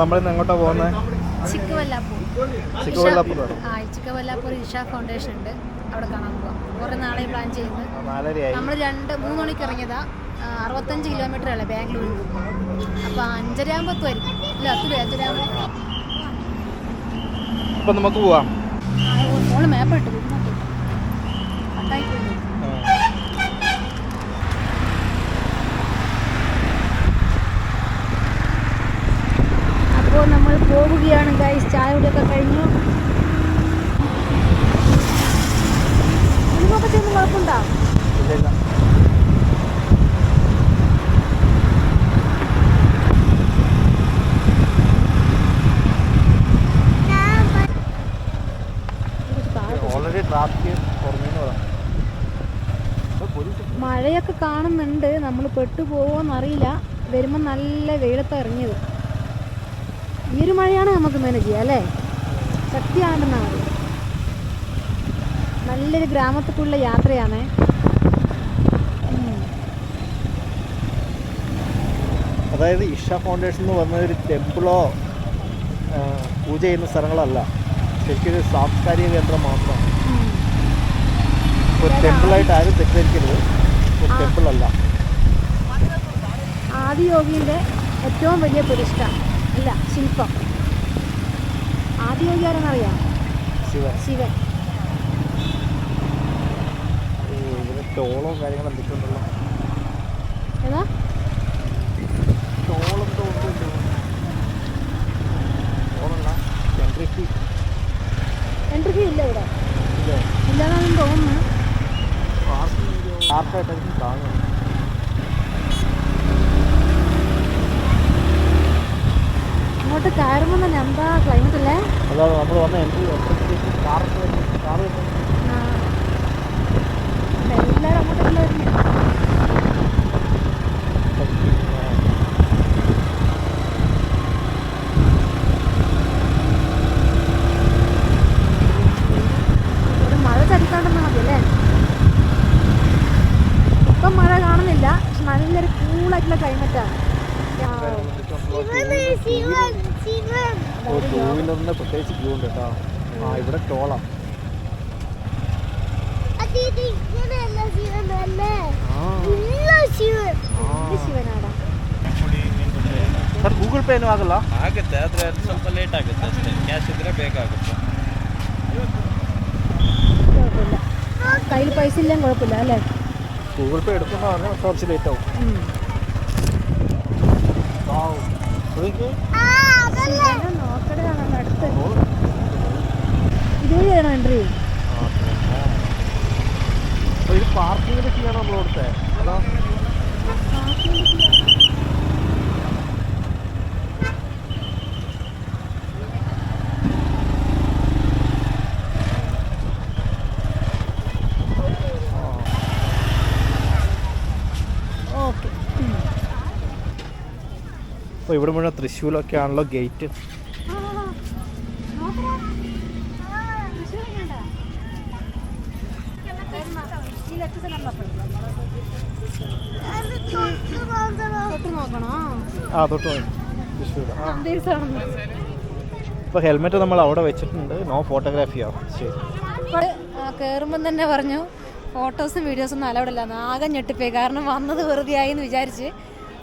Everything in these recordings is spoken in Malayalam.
നമ്മളിന്ന് എങ്ങോട്ടാ പോകുന്നത് ചിക്കവല്ലാപ്പൂർ. ചിക്കവല്ലാപ്പൂർ. ആ ചിക്കവല്ലാപ്പൂർ ഇഷ ഫൗണ്ടേഷൻ ഉണ്ട്. അവിടെ കാണാൻ പോവാം. കുറേ നാളെ പ്ലാൻ ചെയ്യുന്നത് നമ്മൾ രണ്ട് മൂന്ന് മണിക്ക് ഇറങ്ങിയതാ. ആ, അറുപത്തഞ്ച് കിലോമീറ്റർ അല്ലേ ബാംഗ്ലൂരിൽ? അപ്പോൾ അഞ്ചര ആകുമ്പോൾ എത്തുമായിരിക്കും ഇല്ല എത്തില്ല അഞ്ചര ആകുമ്പോൾ അപ്പം നമുക്ക് പോവാം. ഫോണ് മാപ്പ് ഇട്ടു കട്ടായി പോയി അപ്പോൾ നമ്മൾ പോവുകയാണ് ഗൈസ് ചായ കുടിയൊക്കെ കഴിഞ്ഞു. ഇതിനൊക്കെ ചെയ്യുന്ന കുഴപ്പമുണ്ടോ മഴയൊക്കെ കാണുന്നുണ്ട്. നമ്മൾ പെട്ടുപോകുമോന്ന് അറിയില്ല വരുമ്പോൾ നല്ല വെയിലത്ത് ഇറങ്ങിയത്. ഈ ഒരു മഴയാണ് നമുക്ക് മാനേജ് ചെയ്യുക അല്ലേ? ശക്തിയാണെന്നാണ് നല്ലൊരു ഗ്രാമത്തിലുള്ള യാത്രയാണ്. അതായത് ഇഷ ഫൗണ്ടേഷൻ എന്ന് പറഞ്ഞ ഒരു ടെമ്പിളോ പൂജ ചെയ്യുന്ന സ്ഥലങ്ങളല്ല. ശരിക്കും ഒരു സാംസ്കാരിക കേന്ദ്രം മാത്രമാണ്. ഒരു ടെമ്പിളായിട്ട് ആരും തെറ്റിദ്ധരിക്കരുത്. ഒരു ടെമ്പിളല്ല ആദിയോഗിന്റെ ഏറ്റവും വലിയ പ്രതിഷ്ഠ. അല്ല ശില്പം. ആദിയോഗി ആരെന്നറിയാം? ശിവൻ. ടോളോ കാര്യങ്ങളും എന്തൊക്കെയുണ്ടല്ലോ? ഏതാ? ടോളും ഉണ്ട് ടോളല്ല എൻട്രി ഫീ എൻട്രി ഫീ ഇല്ല ഇവിടെ. ഇല്ലേ. ഇല്ലാന്നാണ് തോന്നുന്നു പാർക്കായിട്ടായിരിക്കും അങ്ങോട്ട് കയറുമ്പോൾ തന്നെ എന്താ ക്ലൈമറ്റ് അല്ലേ അതാണ് നമ്മൾ വന്ന എൻട്രി. എല്ലാവരും അങ്ങോട്ടല്ലേ വരുന്നത് കയ്യിൽ പൈസ ഇല്ലെങ്കിൽ കുഴപ്പമില്ല അല്ലേ? ഗൂഗിൾ പേ എടുക്കുന്ന പറഞ്ഞാൽ കുറച്ച് ലേറ്റ് ആവും. ഇതുവഴിയാണോ എൻട്രി പാർക്കിങ്ങിന് ചെയ്യണം നമ്മളോടത്തെ കൊടുത്തേ? അതാ അപ്പോൾ ഇവിടെ മുഴുവൻ തൃശ്ശൂലൊക്കെ ആണല്ലോ ഗേറ്റ് ആ തൊട്ട് തൃശ്ശൂർ ഹെൽമെറ്റ് നമ്മൾ അവിടെ വെച്ചിട്ടുണ്ട്. നോ ഫോട്ടോഗ്രാഫിയോ ശരി. തന്നെ പറഞ്ഞു. ഫോട്ടോസും വീഡിയോസും ഒന്നും അലൗഡ് അല്ല ആകെ ഞെട്ടിപ്പോയി. കാരണം വന്നത് വെറുതെ ആയി എന്ന് വിചാരിച്ച്.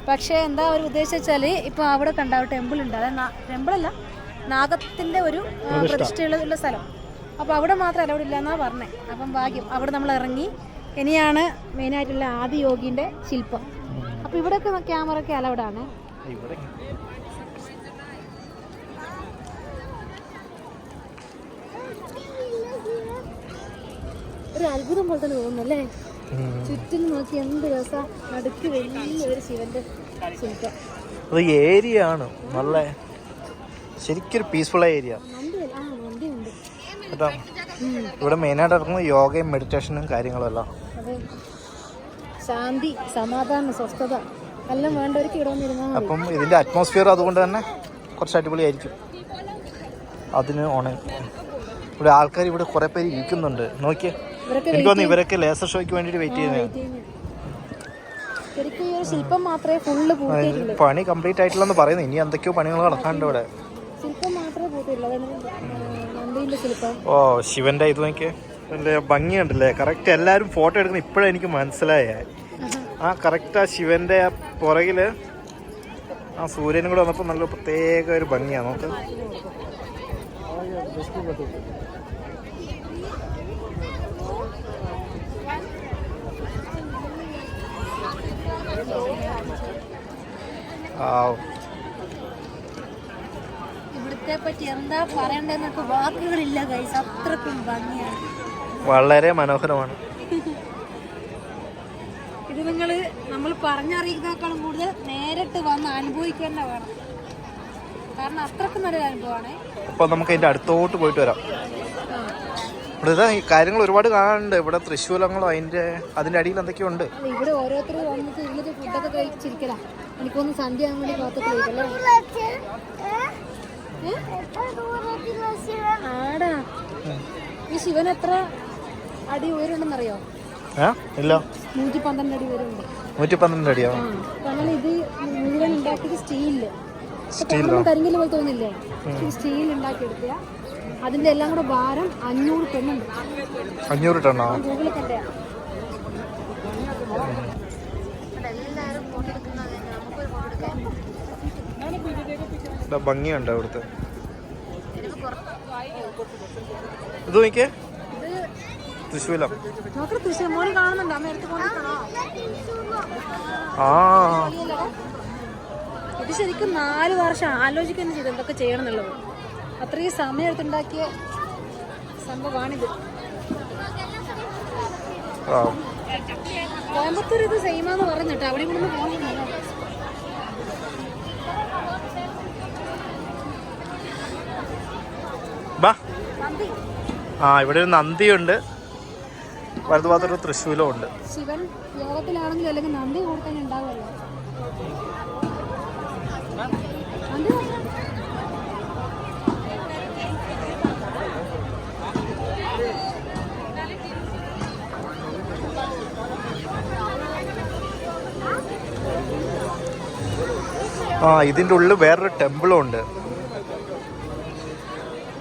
പക്ഷേ എന്താ അവർ ഉദ്ദേശിച്ചാൽ ഇപ്പോൾ അവിടെ കണ്ട ഒരു ടെമ്പിൾ ഉണ്ട്. അതായത് ടെമ്പിളല്ല നാഗത്തിന്റെ ഒരു പ്രതിഷ്ഠയുള്ള സ്ഥലം. അപ്പോൾ അവിടെ മാത്രം അലൗഡ് ഇല്ല എന്നാണ് പറഞ്ഞത് അപ്പം ഭാഗ്യം. അവിടെ നമ്മൾ ഇറങ്ങി. ഇനിയാണ് മെയിനായിട്ടുള്ള ആദിയോഗീന്റെ ശില്പം. അപ്പോൾ ഇവിടെയൊക്കെ ക്യാമറ ഒക്കെ അലവിടാണ് ആണ്. ഇവിടെ ഒരു അത്ഭുതം പോലെ തന്നെ തോന്നുന്നു അല്ലേ? ചുറ്റും നോക്കി എന്ത് രസം. നടുക്ക് വലിയൊരു ശിവന്റെ ശില്പം. അത് ഏരിയ ആണ് നല്ല ശരിക്കൊരു പീസ്ഫുൾ ഏരിയ. കേട്ടോ? ഇവിടെ മെയിനായിട്ട് ഇറങ്ങുന്നത് യോഗയും മെഡിറ്റേഷനും കാര്യങ്ങളും എല്ലാം. ശാന്തി സമാധാനം സ്വസ്ഥത. എല്ലാം വേണ്ടവർക്ക് ഇവിടെ വന്നിരുന്നാൽ അപ്പം ഇതിന്റെ അറ്റ്മോസ്ഫിയർ അതുകൊണ്ട് തന്നെ കുറച്ച് അടിപൊളിയായിരിക്കും. അതിന് ഓണ ഇവിടെ ആൾക്കാർ ഇവിടെ കുറേ പേര് ഇരിക്കുന്നുണ്ട്. നോക്കിയേ. എനിക്ക് തോന്നുന്നു ഇവരൊക്കെ ലേസർ ഷോയ്ക്ക് വേണ്ടിയിട്ട് വെയിറ്റ് ചെയ്യുന്നത് ശില്പം മാത്രമേ ഫുള്ള് പണി കംപ്ലീറ്റ് ആയിട്ടില്ലെന്ന് പറയുന്നു. ഇനി എന്തൊക്കെയോ പണികൾ നടക്കാണ്ട് ഇവിടെ. ഓ ശിവന്റെ ഇത് നോക്കിയേ. എന്റെ ഭംഗി കറക്റ്റ് എല്ലാവരും ഫോട്ടോ എടുക്കുന്ന ഇപ്പോഴാണ് എനിക്ക് മനസ്സിലായ. ആ കറക്റ്റ് ആ ശിവന്റെ ആ പുറകിൽ ആ സൂര്യനും കൂടെ വന്നപ്പോൾ നല്ല പ്രത്യേക ഒരു ഭംഗിയാണ് നോക്ക്. ഇവിടുത്തെ പറ്റി എന്താ പറയണ്ടെന്നൊക്കെ വാക്കുകളില്ല ഗൈസ് അത്രക്കും ഭംഗിയാണ്. വളരെ മനോഹരമാണ്. ഇത് നിങ്ങൾ നമ്മൾ പറഞ്ഞറിയിക്കുന്നേക്കാളും കൂടുതൽ നേരിട്ട് വന്ന് അനുഭവിക്കേണ്ട വേണം. കാരണം അത്രക്കും നല്ലൊരു അനുഭവമാണ്. അപ്പൊ നമുക്ക് അതിന്റെ അടുത്തോട്ട് പോയിട്ട് വരാം. ഇവിടെ ഇതാ ഈ കാര്യങ്ങൾ ഒരുപാട് കാണാനുണ്ട്. ഇവിടെ തൃശ്ശൂലങ്ങളും അതിന്റെ അതിന്റെ അടിയിൽ എന്തൊക്കെയോ ഉണ്ട്. ഇവിടെ ഓരോരുത്തർ വന്നിട്ട് ഇരുന്നിട്ട് ഫുഡൊക്കെ കഴിച്ചിരിക്കലാ. എനിക്കൊന്ന് സന്ധ്യ വേണ്ടി ആടാ. ഈ ശിവൻ എത്ര അടി ഉയരുണ്ടെന്നറിയോ? ഇല്ല. നൂറ്റി പന്ത്രണ്ട് അടി വരുന്നുണ്ട് നൂറ്റി പന്ത്രണ്ട് അടിയോ കാരണം ഇത് മുഴുവൻ ഉണ്ടാക്കിയത് സ്റ്റീലിൽ. സ്റ്റീലോ? കരിങ്കൽ പോലെ തോന്നില്ലേ? സ്റ്റീൽ ഉണ്ടാക്കിയെടുക്കുക. അതിന്റെ എല്ലാം കൂടെ ഭാരം അഞ്ഞൂറ് ടണ്ണുണ്ട് അഞ്ഞൂറ് ടണ്ണോ ഗൂഗിളിൽ കണ്ടേ ഇവിടെ ഭംഗിയുണ്ട് അവിടുത്തെ. ഇത് നോക്കിയേ? തൃശ്ശൂലം. ആ. ഇത് ശരിക്കും നാല് വർഷം ആലോചിക്കുന്നു ചെയ്ത് എന്തൊക്കെ ചെയ്യണം എന്നുള്ളത്. അത്രയും സമയം എടുത്തുണ്ടാക്കിയ സംഭവമാണിത് കോയമ്പത്തൂർ ഇത് സെയിമാന്ന് പറഞ്ഞിട്ട് അവിടെ ഇവിടെ നന്ദി. ആ ഇവിടെ ഒരു നന്ദിയുണ്ട്. വലതുഭാഗത്തൊരു തൃശ്ശൂലും ഉണ്ട്. ശിവൻ യോഗത്തിലാണെങ്കിലും അല്ലെങ്കിൽ നന്ദി കൂടുതൽ ഉണ്ടാവുമല്ലോ. ആ ഇതിന്റെ ഉള്ളിൽ വേറൊരു ടെമ്പിളും ഉണ്ട്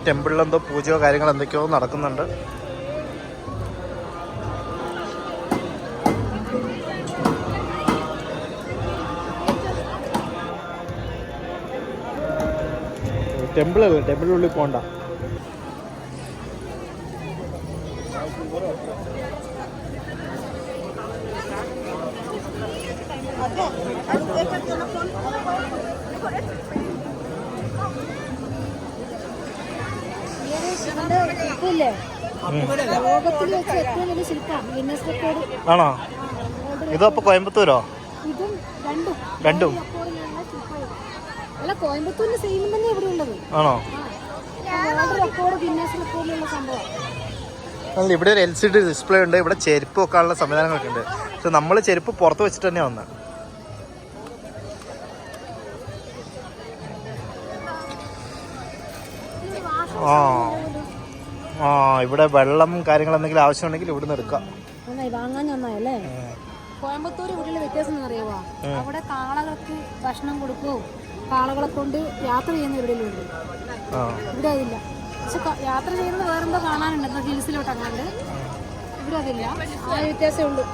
ടെമ്പിളിൽ എന്തോ പൂജയോ കാര്യങ്ങൾ എന്തൊക്കെയോ നടക്കുന്നുണ്ട്. ടെമ്പിൾ ടെമ്പിളല്ല ടെമ്പിളിനുള്ളിൽ പോണ്ട. ഒരു ശിവന്റെ അപ്പൊ ആണോ കോയമ്പത്തൂരോ? ഇതും രണ്ടും. അല്ല ഇവിടെ ഉള്ളത് ആണോ? അല്ല ഇവിടെ ഒരു എൽ സി ഡി ഡിസ്പ്ലേ ഉണ്ട്. ഇവിടെ ചെരുപ്പ് വെക്കാനുള്ള സംവിധാനങ്ങളൊക്കെ ഉണ്ട്. പക്ഷെ നമ്മൾ ചെരുപ്പ് പുറത്ത് വെച്ചിട്ട് തന്നെ വന്നത് ആ. ആ ഇവിടെ വെള്ളം കാര്യങ്ങൾ എന്തെങ്കിലും ആവശ്യമുണ്ടെങ്കിൽ ഇവിടുന്ന് എടുക്കാം. നന്നായി വാങ്ങാൻ നന്നായല്ലേ കോയമ്പത്തൂർ ഇവിടെയുള്ള വ്യത്യാസം എന്ന് അറിയാവോ അവിടെ കാളകൾക്ക് ഭക്ഷണം കൊടുക്കുകയും കാളകളെ കൊണ്ട് യാത്ര ചെയ്യുന്ന ഇവിടെയുണ്ട്. ഇവിടെ അതില്ല. പക്ഷെ യാത്ര ചെയ്യുന്നത് വേറെന്തോ കാണാനുണ്ട്. ഹിൽസിലോട്ട് അങ്ങാണ്ട്. ഇവിടെ അതില്ല. ആ വ്യത്യാസമേ ഉള്ളൂ.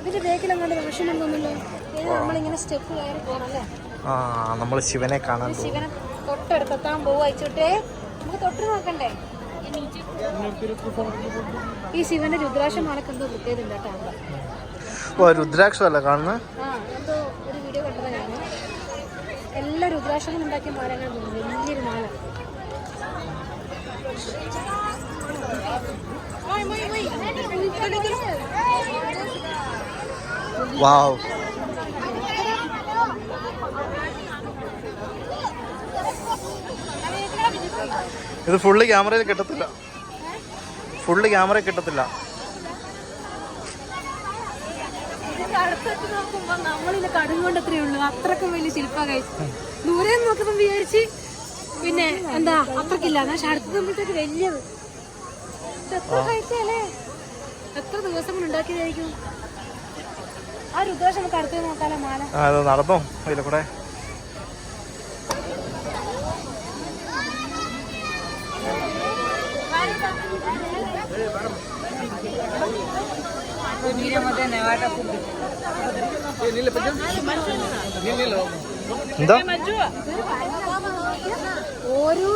ഇതിന്റെ ബേക്കിൽ അങ്ങോട്ട് തോന്നുന്നല്ലോ ഇത് നമ്മളിങ്ങനെ സ്റ്റെപ്പ് കയറി പോകണല്ലേ നമ്മൾ ശിവനെ കാണാൻ ശിവനെ തൊട്ടടുത്തെത്താൻ പോവുക അയച്ചോട്ടെ നമുക്ക് തൊട്ട് നോക്കണ്ടേ? ഈ ശിവന്റെ രുദ്രാക്ഷമാലൊക്കെ എന്തോ പ്രത്യേകത ഉണ്ട് കേട്ടോ. ഓ രുദ്രാക്ഷമല്ല കാണുന്നത് ഒരു വീഡിയോ കണ്ടത് ഞാൻ എല്ലാ രുദ്രാക്ഷങ്ങളും ഉണ്ടാക്കിയ മാല ഞാൻ തോന്നുന്നു വലിയൊരു മാല. വാവ്. ഇത് ഫുള്ള് ക്യാമറയിൽ കിട്ടത്തില്ല. ഫുള്ള് ക്യാമറയിൽ കിട്ടത്തില്ല. നമ്മളിത് അത്രേ ഉള്ളൂ. അത്രക്കും വലിയ ശില്പ കഴിച്ചു ദൂരെ നോക്കുമ്പോൾ നോക്കുമ്പോ വിചാരിച്ച് പിന്നെ എന്താ അത്രക്കില്ല. പക്ഷെ അടുത്ത് വലിയത്. എത്ര കഴിച്ചല്ലേ എത്ര ദിവസം കൊണ്ട് ഉണ്ടാക്കിയതായിരിക്കും? ആ രുദ്രാക്ഷം നമുക്ക് അടുത്ത് നോക്കാലോ മാല. നടന്നോ? അതിലെ കൂടെ എന്താ? ഓരോ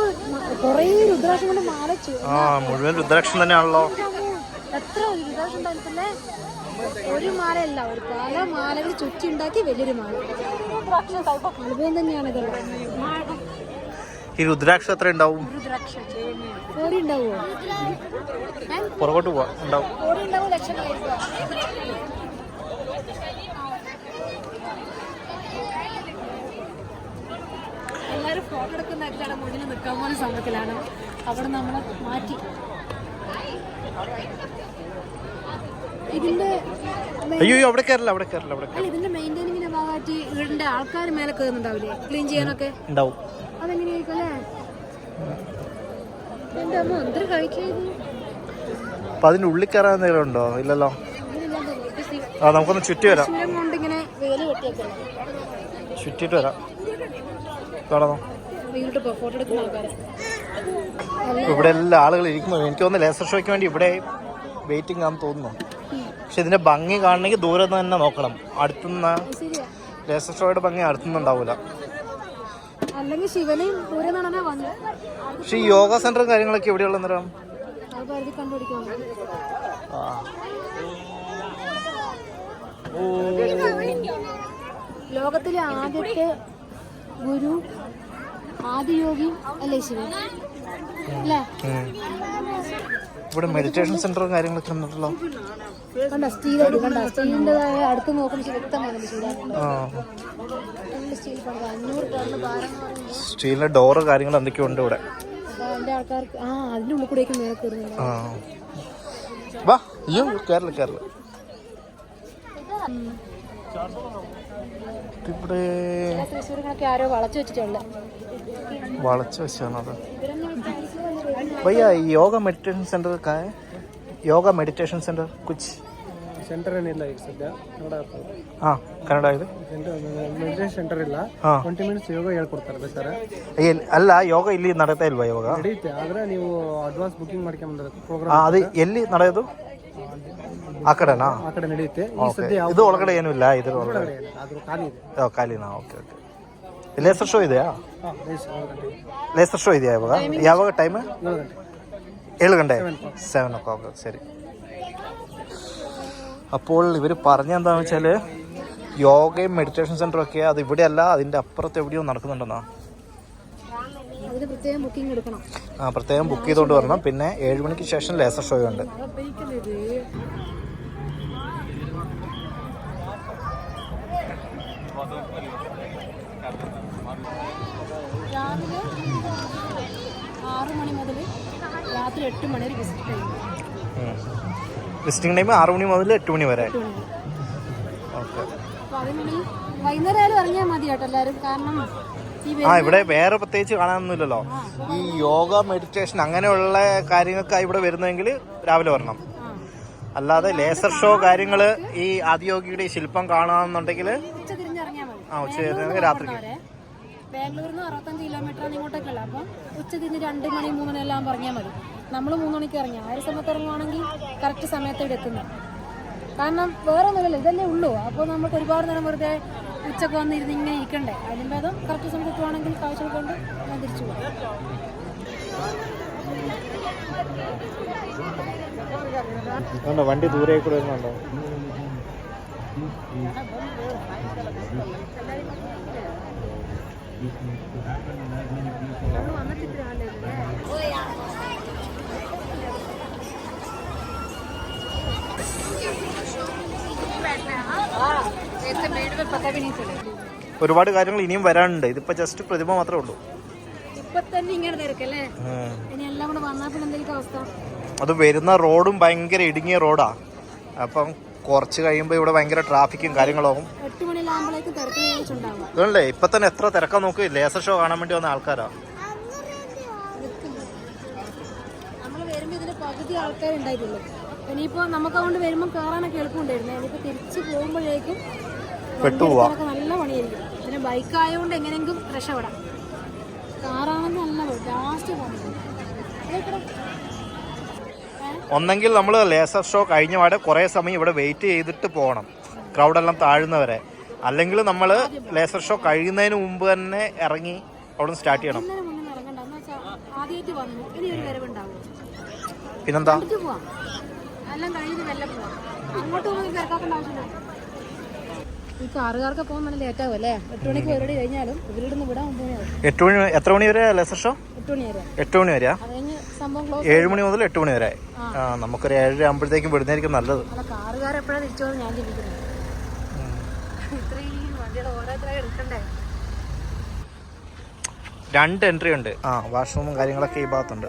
കൊറേ രുദ്രാക്ഷം കൊണ്ട് മാല ചു- ആ മുഴുവൻ രുദ്രാക്ഷം തന്നെയാണല്ലോ. എത്ര രുദ്രാക്ഷം ഉണ്ടായിരുന്നല്ലേ ഒരു മാലയല്ല ഒരു പല മാലകൾ ചുറ്റി ഉണ്ടാക്കി വലിയൊരു മാല. അനുഭവം തന്നെയാണ് ഇതെല്ലാം ഈ രുദ്രാക്ഷം എത്ര ഉണ്ടാവും? പുറകോട്ട് പോവാ ഉണ്ടാവും. എല്ലാവരും ഫോട്ടോ എടുക്കുന്ന മുന്നിൽ നിൽക്കാൻ അവിടെ നമ്മളെ മാറ്റി. ഇതിന്റെ മെയിന്റൈനിങ്ങിന്റെ അയ്യോ അവിടെ കയറില്ല അവിടെ കയറില്ല അവിടെ ഇതിന്റെ മെയിന്റൈനിങ്ങിന്റെ ഭാഗമായിട്ട് ഇവിടെ ആൾക്കാർ മേലെ കയറുന്നുണ്ടാവില്ലേ? ക്ലീൻ ചെയ്യാനൊക്കെ? ഉണ്ടാവും. അതെങ്ങനെയായിരിക്കും അല്ലേ? എന്റെ അമ്മ എന്തൊരു കഴിക്കുന്നത് അപ്പൊ അതിന്റെ ഉള്ളിൽ കയറാൻ എന്തെങ്കിലും ഉണ്ടോ? ഇല്ലല്ലോ. ആ നമുക്കൊന്ന് ചുറ്റി വരാം. ഇങ്ങനെ വേൽ ചുറ്റിട്ട് വരാം. കാണാമോ ഇവിടെ എല്ലാ ആളുകൾ ഇരിക്കുന്നു. എനിക്ക് തോന്നുന്നു ലേസർ ഷോയ്ക്ക് വേണ്ടി ഇവിടെ വെയിറ്റിംഗ് ആണെന്ന് തോന്നുന്നു. പക്ഷെ ഇതിന്റെ ഭംഗി കാണണമെങ്കിൽ ദൂരെ നിന്ന് തന്നെ നോക്കണം. അടുത്തുനിന്ന് ലേസർ ഷോയുടെ ഭംഗി അടുത്തുനിന്ന് ഉണ്ടാവില്ല അല്ലെങ്കിൽ ശിവനെയും പൂരനടനെ വന്നു. പക്ഷെ ഈ യോഗ സെന്ററും കാര്യങ്ങളൊക്കെ എവിടെയുള്ള നേരം ലോകത്തിലെ ആദ്യത്തെ ഗുരു ആദിയോഗി അല്ലേ ശിവൻ? ഇവിടെ മെഡിറ്റേഷൻ സെന്ററും കാര്യങ്ങളൊക്കെ ഉണ്ടല്ലോ. കണ്ട? സ്റ്റീൽ കണ്ട? സ്റ്റീലിന്റെതായ അടുത്ത് വ്യക്തമാണ് സ്റ്റീലിന്റെ ഡോറ് കാര്യങ്ങൾ എന്തൊക്കെയോ ഉണ്ട് ഇവിടെ. ആൾക്കാർക്ക് ആ അതിന്റെ ഉള്ളിൽ കൂടെയൊക്കെ മേലെ കയറുന്നുണ്ട് വാ അയ്യോ കേരള കേരള ഇവിടെ വളച്ചു വെച്ചിട്ടുണ്ട്. വളച്ചു വെച്ചാണോ അത് भैया योगा मेडिटेशन सेंटर का है ಯೋಗ ಮೆಡಿಟೇಷನ್ ಸೆಂಟರ್ ಕುಚ್ ಸೆಂಟರ್ ಏನಿಲ್ಲ ಈಗ ಸದ್ಯ ನೋಡಪ್ಪ ಹಾಂ ಕನ್ನಡ ಇದೆ ಸೆಂಟರ್ ಮೆಡಿಟೇಷನ್ ಸೆಂಟರ್ ಇಲ್ಲ ಹಾಂ ಟ್ವೆಂಟಿ ಮಿನಿಟ್ಸ್ ಯೋಗ ಹೇಳ್ಕೊಡ್ತಾರೆ ಬೇಕಾದ್ರೆ ಅಲ್ಲ ಯೋಗ ಇಲ್ಲಿ ನಡೀತಾ ಇಲ್ವಾ ಯೋಗ ನಡೆಯುತ್ತೆ ಆದ್ರೆ ನೀವು ಅಡ್ವಾನ್ಸ್ ಬುಕಿಂಗ್ ಮಾಡ್ಕೊಂಬಂದ್ರೆ ಆ, ಪ್ರೋಗ್ರಾಮ್ ಅದು ಎಲ್ಲಿ ನಡೆಯೋದು ಆ ಕಡೆನಾ ಆ ಕಡೆ ನಡೆಯುತ್ತೆ ಈ ಓಕೆ ಸದ್ಯ ಯಾವ ಇದು ಒಳಗಡೆ ಏನೂ ಇಲ್ಲ ಇದ್ರ ಒಳಗಡೆ ಕಡೆ ಇಲ್ಲ ಅದ್ರ ಖಾಲಿ ಇದೆ ಓ, ಖಾಲಿನಾ ಓಕೆ ಓಕೆ ಲೇಸರ್ ಶೋ ಇದೆಯಾ ಹಾಂ ರೈಸ್ ಏಳು ಗಂಟೆ ಲೇಸರ್ ಶೋ ಇದೆಯಾ ಇವಾಗ ಯಾವಾಗ ಟೈಮ್ ಏಳು ಗಂಟೆ ഏഴ് ഗണ്ടേ സെവൻ ഒ ക്ലോക്ക് ശരി അപ്പോൾ ഇവർ പറഞ്ഞെന്താണെന്ന് വെച്ചാൽ യോഗയും മെഡിറ്റേഷൻ സെൻ്ററും ഒക്കെ അത് ഇവിടെയല്ല അതിൻ്റെ അപ്പുറത്ത് എവിടെയോ നടക്കുന്നുണ്ടെന്നാ അതിന് പ്രത്യേകം ബുക്കിംഗ് എടുക്കണം ആ പ്രത്യേകം ബുക്ക് ചെയ്തുകൊണ്ട് വരണം പിന്നെ ഏഴ് മണിക്ക് ശേഷം ലേസർ ഷോ ഉണ്ട് മണി മുതൽ രാത്രി എട്ട് മണി വരെ വിസിറ്റ് ടൈം വിസിറ്റിംഗ് ടൈം ആറ് മണി മുതൽ എട്ട് മണി വരെ. ഓക്കെ. അപ്പോൾ അതിനുള്ളിൽ വൈകുന്നേരം ആയാലും ഇറങ്ങിയാൽ മതി കേട്ടോ എല്ലാവരും. കാരണം ആ ഇവിടെ വേറെ പ്രത്യേകിച്ച് കാണാനൊന്നുമില്ലല്ലോ. ഈ യോഗ മെഡിറ്റേഷൻ അങ്ങനെയുള്ള കാര്യങ്ങൾക്കായി ഇവിടെ വരുന്നെങ്കിൽ രാവിലെ വരണം. അല്ലാതെ ലേസർ ഷോ കാര്യങ്ങൾ ഈ ആദിയോഗിയുടെ ശില്പം കാണാമെന്നുണ്ടെങ്കിൽ മതി. ആ ഉച്ച രാത്രി രാത്രിക്ക്. ബാംഗ്ലൂരിൽ നിന്ന് അറുപത്തഞ്ച് കിലോമീറ്റർ ഇങ്ങോട്ടേക്കല്ല അപ്പം ഉച്ച തിരിഞ്ഞ് രണ്ട് മണി മൂന്ന് എല്ലാം പറഞ്ഞാൽ മതി. നമ്മൾ മൂന്ന് മണിക്ക് ഇറങ്ങി. ആ ഒരു സമയത്ത് ഇറങ്ങുവാണെങ്കിൽ കറക്റ്റ് സമയത്ത് ഇവിടെ എത്തുന്നത് കാരണം വേറെ ഒന്നുമില്ല. ഇതല്ലേ ഉള്ളൂ. അപ്പോൾ നമുക്ക് ഒരുപാട് നേരം വെറുതെ ഉച്ചയ്ക്ക് വന്നിരുന്ന് ഇങ്ങനെ ഇരിക്കണ്ടേ? അതിന് ഭേദം കറക്റ്റ് സമയത്ത് എത്തുവാണെങ്കിൽ കാഴ്ചകൾ കൊണ്ട് ഞാൻ തിരിച്ചു പോകും. വണ്ടി ദൂരെ കൂടെ വരുന്നുണ്ടോ ഒരുപാട് കാര്യങ്ങൾ ഇനിയും വരാനുണ്ട്. ഇതിപ്പോ ജസ്റ്റ് പ്രതിമ മാത്രമേ ഉള്ളൂ. അത് വരുന്ന റോഡും ഭയങ്കര ഇടുങ്ങിയ റോഡാ. അപ്പം കുറച്ച് കഴിയുമ്പോൾ ഇവിടെ ഭയങ്കര ട്രാഫിക്കും കാര്യങ്ങളാകും ഇതല്ലേ ഇപ്പൊ തന്നെ എത്ര തിരക്കാ നോക്ക് ലേസർ ഷോ കാണാൻ വേണ്ടി വന്ന ആൾക്കാരാ. പകുതി ആൾക്കാരുണ്ടായിട്ടുള്ളൂ ഇനിയിപ്പോൾ നമുക്ക് അതുകൊണ്ട് വരുമ്പോൾ കയറാനൊക്കെ എളുപ്പമുണ്ടായിരുന്നു. ഇനിയിപ്പോൾ തിരിച്ച് പോകുമ്പോഴേക്കും പെട്ടുപോവാം. വണ്ടിയെടുക്കാനൊക്കെ നല്ല പണിയായിരിക്കും. പിന്നെ ബൈക്ക് ആയതുകൊണ്ട് എങ്ങനെയെങ്കിലും രക്ഷപ്പെടാം. കാറാണെന്ന് നല്ല ലാസ്റ്റ് പോകുന്നത് ഒന്നെങ്കിൽ നമ്മൾ ലേസർ ഷോ കഴിഞ്ഞ പാടെ കുറേ സമയം ഇവിടെ വെയിറ്റ് ചെയ്തിട്ട് പോകണം. ക്രൗഡെല്ലാം താഴുന്നവരെ. അല്ലെങ്കിൽ നമ്മൾ ലേസർ ഷോ കഴിയുന്നതിന് മുമ്പ് തന്നെ ഇറങ്ങി അവിടെ സ്റ്റാർട്ട് ചെയ്യണം. പിന്നെന്താ? ഈ കാറുകാർക്ക് പോകാൻ നല്ല ലേറ്റ് ആവും അല്ലേ? എട്ട് മണിക്ക് പരിപാടി കഴിഞ്ഞാലും വിടാൻ എട്ട് മണി എത്ര മണി വരെ ലേസർ ഷോ? എട്ട് മണി വരെ. എട്ട് മണി വരെയാ? സംഭവം ഏഴ് മണി മുതൽ എട്ട് മണി വരെ. ആ. നമുക്കൊരു ഏഴര ആകുമ്പോഴത്തേക്കും വിടുന്നതായിരിക്കും നല്ലത്. തിരിച്ചു പോകുന്നത്? ഞാൻ ചിന്തിക്കുന്നത് രണ്ട് എൻട്രി ഉണ്ട്. ആ വാഷ്റൂമും കാര്യങ്ങളൊക്കെ ഈ ഭാഗത്തുണ്ട്.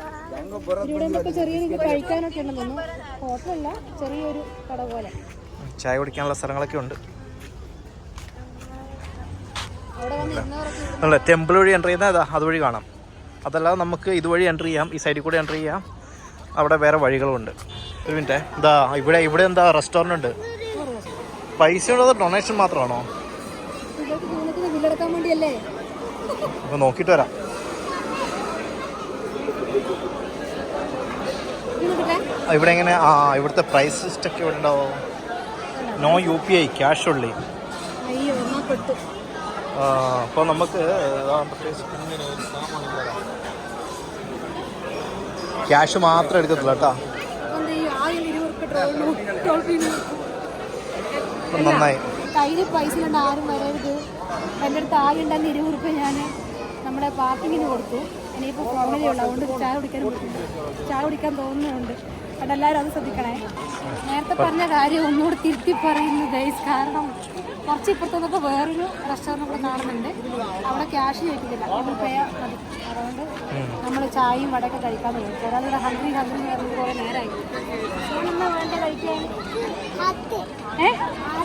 ചായ കുടിക്കാനുള്ള സ്ഥലങ്ങളൊക്കെ ഉണ്ട്. ടെമ്പിൾ വഴി എന്റർ ചെയ്യുന്ന അതുവഴി കാണാം. അതല്ലാതെ നമുക്ക് ഇതുവഴി എന്റർ ചെയ്യാം. ഈ സൈഡിൽ കൂടെ എന്റർ ചെയ്യാം. അവിടെ വേറെ വഴികളുണ്ട്. ഒരു മിനിറ്റ് എന്താ ഇവിടെ ഇവിടെ എന്താ റെസ്റ്റോറന്റ് ഉണ്ട്? പൈസ ഉള്ളത് ഡൊണേഷൻ മാത്രമാണോ? അപ്പോൾ നോക്കിയിട്ട് വരാം. നോക്കട്ടെ ഇവിടെ എങ്ങനെ? ആ ഇവിടുത്തെ പ്രൈസ് ലിസ്റ്റ് ഒക്കെ ഇവിടെ ഉണ്ടാവോ no U P I cash ഉള്ളി അപ്പോൾ നമുക്ക് ക്യാഷ് മാത്രം എടുക്കത്തില്ല കേട്ടോ. നന്നായി. കയ്യിൽ പൈസ കൊണ്ട് ആരും വരരുത്. എന്റെ അടുത്ത് ആകെ ഉണ്ടായിരുന്ന ഇരുപത് റുപ്യ ഞാൻ നമ്മുടെ പാർക്കിങ്ങിന് കൊടുത്തു. ഇനിയിപ്പോൾ ഉള്ളൂ. അതുകൊണ്ട് ചായ കുടിക്കാൻ ചായ കുടിക്കാൻ തോന്നുന്നുണ്ട്. അതുകൊണ്ട് എല്ലാവരും അത് ശ്രദ്ധിക്കണേ. നേരത്തെ പറഞ്ഞ കാര്യം ഒന്നുകൂടി തിരുത്തി പറയുന്നത് ഗൈസ് കാരണം കുറച്ച് ഇപ്പുറത്തുനിന്നൊക്കെ വേറൊരു റെസ്റ്റോറന്റ് ഇവിടെ കാണുന്നുണ്ട്. അവിടെ ക്യാഷ് ചോദിക്കുന്നില്ല ഗൂഗിൾ പേ മതി. അതുകൊണ്ട് നമ്മൾ ചായയും വടയൊക്കെ കഴിക്കാൻ തുടങ്ങി ഒരാളിവിടെ ഹൺഡ്രി ഹൺഡ്രി എന്ന് പറഞ്ഞത് കുറേ നേരമായി വേണ്ട കഴിക്കാൻ?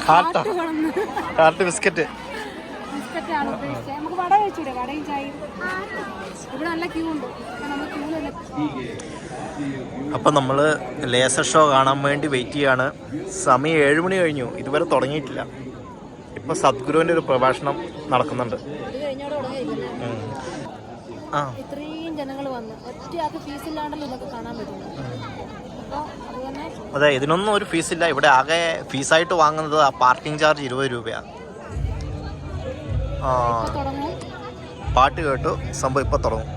ഹാർട്ട്. വേണമെന്ന് ഹാർട്ട്? ബിസ്ക്കറ്റ്. ബിസ്ക്കറ്റ് ആണ് ഉദ്ദേശിച്ചത്. നമുക്ക് വട കഴിച്ചൂടെ? വടയും ചായയും? ഇവിടെ നല്ല ക്യൂ ഉണ്ട്. നമ്മൾ ക്യൂ തന്നെ അപ്പം നമ്മൾ ലേസർ ഷോ കാണാൻ വേണ്ടി വെയിറ്റ് ചെയ്യാണ്. സമയം ഏഴ് മണി കഴിഞ്ഞു. ഇതുവരെ തുടങ്ങിയിട്ടില്ല. ഇപ്പം സദ്ഗുരുവിന്റെ ഒരു പ്രഭാഷണം നടക്കുന്നുണ്ട്. ആ. ഇത്രയും ജനങ്ങൾ വന്ന് ഒറ്റയാൾക്ക് ഫീസ് ഇല്ലാണ്ടല്ലോ ഇതൊക്കെ കാണാൻ പറ്റുന്നത് അത് തന്നെ അതെ ഇതിനൊന്നും ഒരു ഫീസില്ല ഇവിടെ ആകെ ഫീസായിട്ട് വാങ്ങുന്നത് ആ പാർക്കിംഗ് ചാർജ് ഇരുപത് രൂപയാണ് പാട്ട് കേട്ടു. സംഭവം ഇപ്പം തുടങ്ങും.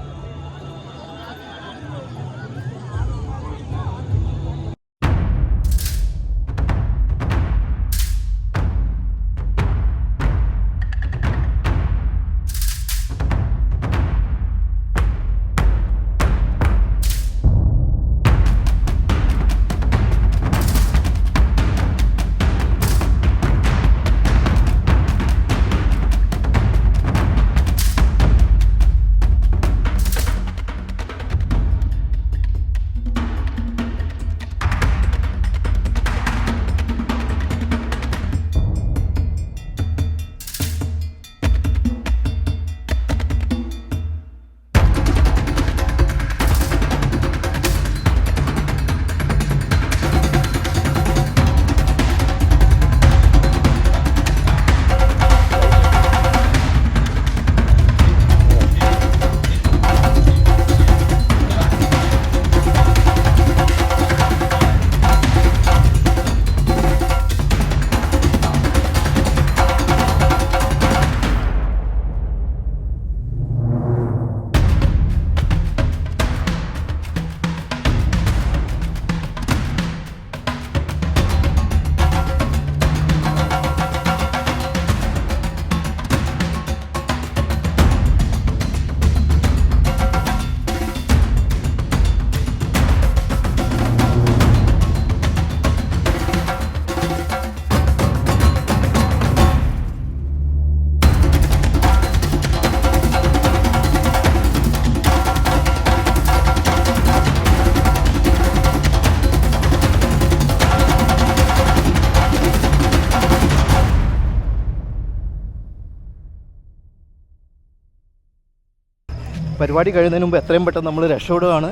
പരിപാടി കഴിയുന്നതിന് മുമ്പ് എത്രയും പെട്ടെന്ന് നമ്മൾ രക്ഷപ്പെടുകയാണ്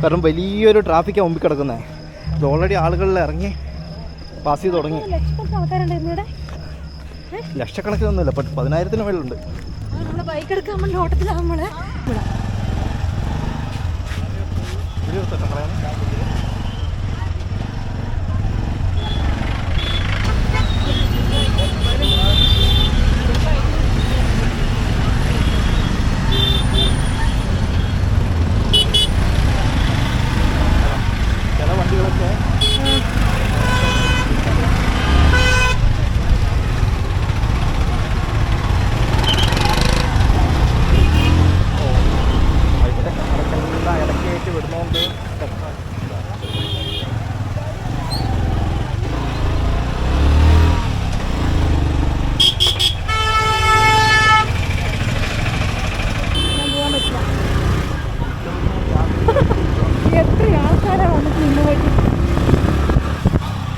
കാരണം വലിയൊരു ട്രാഫിക് മുമ്പിൽ കിടക്കുന്നത് ഇത് ഓൾറെഡി ആളുകളിൽ ഇറങ്ങി പാസ് ചെയ്ത് തുടങ്ങി. ലക്ഷക്കണക്കിനൊന്നുമില്ല പതിനായിരത്തിന് മേളുണ്ട് ബൈക്ക് എടുക്കാൻ